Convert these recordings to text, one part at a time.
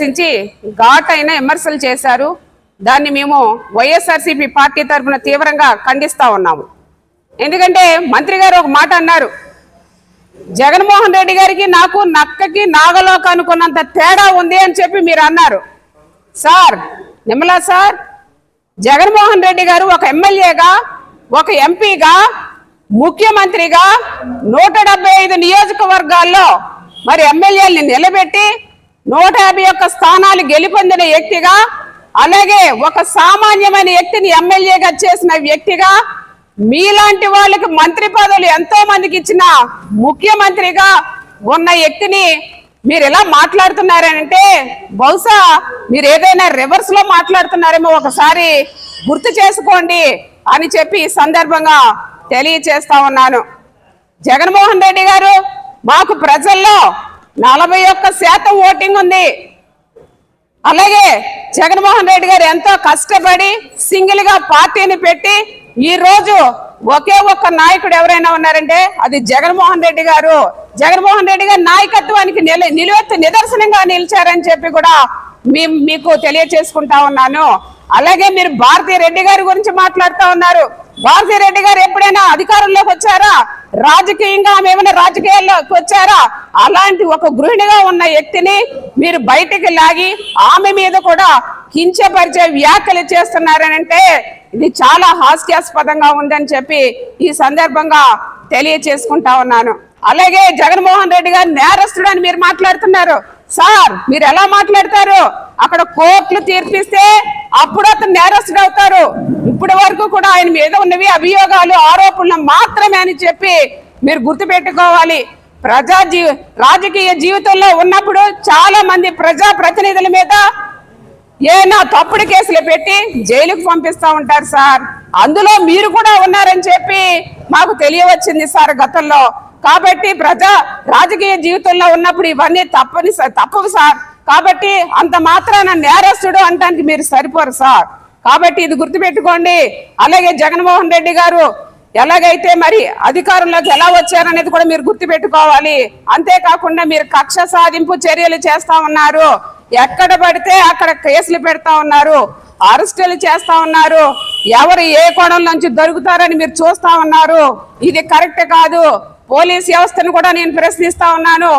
ఉద్దేశించి అయిన విమర్శలు చేశారు. దాన్ని మేము వైఎస్ఆర్సీపీ పార్టీ తరఫున తీవ్రంగా ఖండిస్తూ ఉన్నాము. ఎందుకంటే మంత్రి గారు ఒక మాట అన్నారు. జగన్మోహన్ రెడ్డి గారికి నాకు నక్కకి నాగలోక అనుకున్నంత తేడా ఉంది అని చెప్పి మీరు అన్నారు. సార్ నిమ్మలా సార్ జగన్మోహన్ రెడ్డి గారు ఒక ఎమ్మెల్యేగా ఒక ఎంపీగా ముఖ్యమంత్రిగా నూట డెబ్బై ఐదు నియోజకవర్గాల్లో మరి ఎమ్మెల్యేని నిలబెట్టి నూట యాభై ఒక్క స్థానాలు గెలుపొందిన వ్యక్తిగా అలాగే ఒక సామాన్యమైన వ్యక్తిని ఎమ్మెల్యేగా చేసిన వ్యక్తిగా మీలాంటి వాళ్ళకి మంత్రి పదవులు ఎంతో మందికి ఇచ్చిన ముఖ్యమంత్రిగా ఉన్న వ్యక్తిని మీరు ఎలా మాట్లాడుతున్నారంటే బహుశా మీరు ఏదైనా రివర్స్లో మాట్లాడుతున్నారేమో ఒకసారి గుర్తు చేసుకోండి అని చెప్పి ఈ సందర్భంగా తెలియచేస్తా ఉన్నాను. జగన్మోహన్ రెడ్డి గారు మాకు ప్రజల్లో నలభై ఒక్క శాతం ఓటింగ్ ఉంది. అలాగే జగన్మోహన్ రెడ్డి గారు ఎంతో కష్టపడి సింగిల్గా పార్టీని పెట్టి ఈ రోజు ఒకే ఒక్క నాయకుడు ఎవరైనా ఉన్నారంటే అది జగన్మోహన్ రెడ్డి గారు. జగన్మోహన్ రెడ్డి గారి నాయకత్వానికి నిల నిలువెత్తు నిదర్శనంగా నిలిచారని చెప్పి కూడా మీకు తెలియచేసుకుంటా ఉన్నాను. అలాగే మీరు భారతీ రెడ్డి గారి గురించి మాట్లాడుతూ ఉన్నారు. భారతీ రెడ్డి గారు ఎప్పుడైనా అధికారంలోకి వచ్చారా? రాజకీయంగా ఆమె ఏమైనా రాజకీయాల్లోకి వచ్చారా? అలాంటి ఒక గృహిణిగా ఉన్న వ్యక్తిని మీరు బయటికి లాగి ఆమె మీద కూడా కించపరిచే వ్యాఖ్యలు చేస్తున్నారనంటే ఇది చాలా హాస్యాస్పదంగా ఉందని చెప్పి ఈ సందర్భంగా తెలియచేసుకుంటా ఉన్నాను. అలాగే జగన్మోహన్ రెడ్డి గారు నేరస్తుడు అని మీరు మాట్లాడుతున్నారు. సార్ మీరు ఎలా మాట్లాడతారు? అక్కడ కోర్టులు తీర్పిస్తే అప్పుడు అతను నేరస్తుడు అవుతారు. ఇప్పటి వరకు కూడా ఆయన మీద ఉన్నవి అభియోగాలు ఆరోపణలు మాత్రమే అని చెప్పి మీరు గుర్తుపెట్టుకోవాలి. ప్రజా జీ రాజకీయ జీవితంలో ఉన్నప్పుడు చాలా మంది ప్రజా ప్రతినిధుల మీద ఏనా తప్పుడు కేసులు పెట్టి జైలుకు పంపిస్తా ఉంటారు సార్. అందులో మీరు కూడా ఉన్నారని చెప్పి మాకు తెలియవచ్చింది సార్ గతంలో. కాబట్టి ప్రజా రాజకీయ జీవితంలో ఉన్నప్పుడు ఇవన్నీ తప్పని తప్పవు సార్. కాబట్టి అంత మాత్రాన నేరస్తుడు అంటానికి మీరు సరిపోరు సార్. కాబట్టి ఇది గుర్తుపెట్టుకోండి. అలాగే జగన్మోహన్ రెడ్డి గారు ఎలాగైతే మరి అధికారంలోకి ఎలా వచ్చారనేది కూడా మీరు గుర్తుపెట్టుకోవాలి. అంతేకాకుండా మీరు కక్ష సాధింపు చర్యలు చేస్తా ఉన్నారు. ఎక్కడ పడితే అక్కడ కేసులు పెడతా ఉన్నారు. అరెస్టులు చేస్తా ఉన్నారు. ఎవరు ఏ కోణం నుంచి దొరుకుతారని మీరు చూస్తా ఉన్నారు. ఇది కరెక్ట్ కాదు. పోలీస్ వ్యవస్థను కూడా నేను ప్రశ్నిస్తా ఉన్నాను.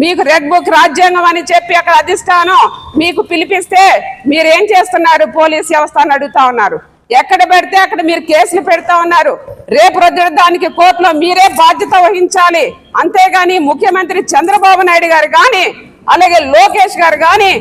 మీకు రెడ్ బుక్ రాజ్యాంగం అని చెప్పి అక్కడ అధిష్టానం మీకు పిలిపిస్తే మీరు ఏం చేస్తున్నారు? పోలీస్ వ్యవస్థ అని అడుగుతా ఉన్నారు. ఎక్కడ పెడితే అక్కడ మీరు కేసులు పెడతా ఉన్నారు. రేపు రొద్దు దానికి కోర్టులో మీరే బాధ్యత వహించాలి. అంతేగాని ముఖ్యమంత్రి చంద్రబాబు నాయుడు గారు కానీ అలాగే లోకేష్ గారు కానీ